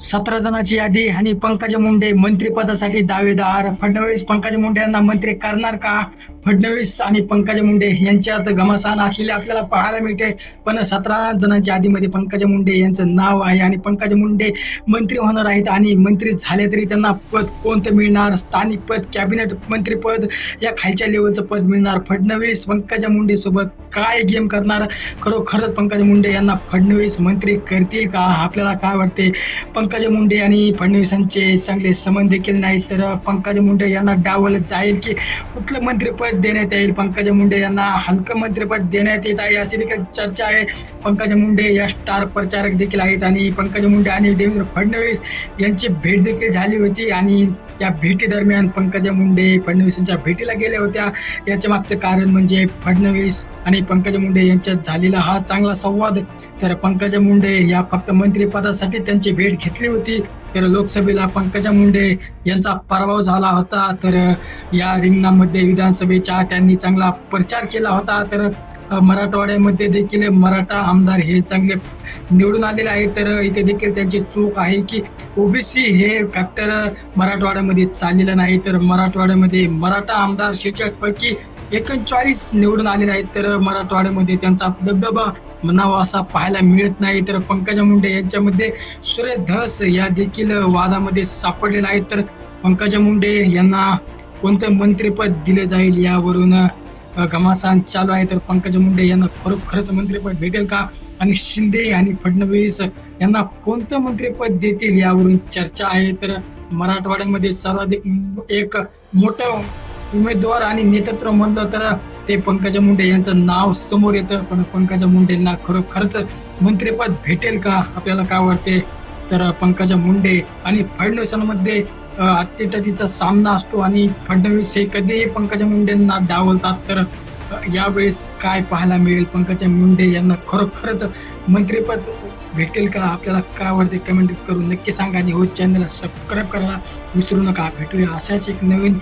सतरा जणांची यादी आणि पंकजा मुंडे मंत्रिपदासाठी दावेदार. फडणवीस पंकजा मुंडे यांना मंत्री करणार का? फडणवीस आणि पंकजा मुंडे यांच्यात घमासान असलेले आपल्याला पाहायला मिळते. पण सतरा जणांच्या यादीमध्ये पंकजा मुंडे यांचं नाव आहे आणि पंकजा मुंडे मंत्री होणार आहेत आणि मंत्री झाले तरी त्यांना पद कोणतं मिळणार? स्थानिक पद कॅबिनेट मंत्रीपद या खालच्या लेवलचं पद मिळणार. फडणवीस पंकजा मुंडे सोबत काय गेम करणार? खरोखरच पंकजा मुंडे यांना फडणवीस मंत्री करतील का? आपल्याला काय वाटते? पंकजा मुंडे आणि फडणवीसांचे चांगले संबंध देखील नाहीत तर पंकज मुंडे यांना डावल जाईल की कुठलं मंत्रिपद देण्यात येईल? पंकजा मुंडे यांना हलकं मंत्रिपद देण्यात येत आहे अशी देखील चर्चा आहे. पंकजा मुंडे या स्टार प्रचारक देखील आहेत आणि पंकजा मुंडे आणि देवेंद्र फडणवीस यांची भेट देखील झाली होती आणि या भेटी दरम्यान पंकजा मुंडे फडणवीसांच्या भेटीला गेल्या होत्या. याच्या मागचं कारण म्हणजे फडणवीस आणि पंकजा मुंडे यांच्यात झालेला हा चांगला संवाद. तर पंकजा मुंडे या फक्त मंत्रिपदासाठी त्यांची भेट घेतली होती. तर लोकसभेला पंकजा मुंडे यांचा पराभव झाला होता. तर या रिंगणामध्ये विधानसभेच्या त्यांनी चांगला प्रचार केला होता. तर मराठवाड्यामध्ये देखील मराठा आमदार हे चांगले निवडून आलेले आहेत. तर इथे देखील त्यांची चूक आहे की ओबीसी हे फॅक्टर मराठवाड्यामध्ये चाललेलं नाही. तर मराठवाड्यामध्ये मराठा आमदार शिक्षकपैकी एकोणचाळीस निवडून आलेले आहेत तर मराठवाड्यामध्ये त्यांचा दबदबा म्हणावा असा पाहायला मिळत नाही. तर पंकजा मुंडे यांच्यामध्ये सुरेश धस या देखील वादामध्ये सापडलेल्या आहेत तर पंकजा मुंडे यांना कोणतं मंत्रिपद दिले जाईल यावरून घमासान चालू आहे. तर पंकजा मुंडे यांना खरोखरच मंत्रिपद भेटेल का? आणि शिंदे आणि फडणवीस यांना कोणतं मंत्रिपद देतील यावरून चर्चा आहे. तर मराठवाड्यामध्ये सर्वाधिक एक मोठं उमेदवार आणि नेतृत्व म्हणलं तर ते पंकजा मुंडे यांचं नाव समोर येतं. पण पंकजा मुंडेंना खरोखरच मंत्रिपद भेटेल का? आपल्याला काय वाटते? तर पंकजा मुंडे आणि फडणवीसांमध्ये अत्यटतीचा सामना असतो आणि फडणवीस हे कधीही पंकजा मुंडेंना डावलतात. तर यावेळेस काय पाहायला मिळेल? पंकजा मुंडे यांना खरोखरच मंत्रिपद भेटेल का? आपल्याला काय वाटते? कमेंट करून नक्की सांगा आणि हो चॅनलला सबस्क्राईब करायला विसरू नका. भेटूया अशाच एक नवीन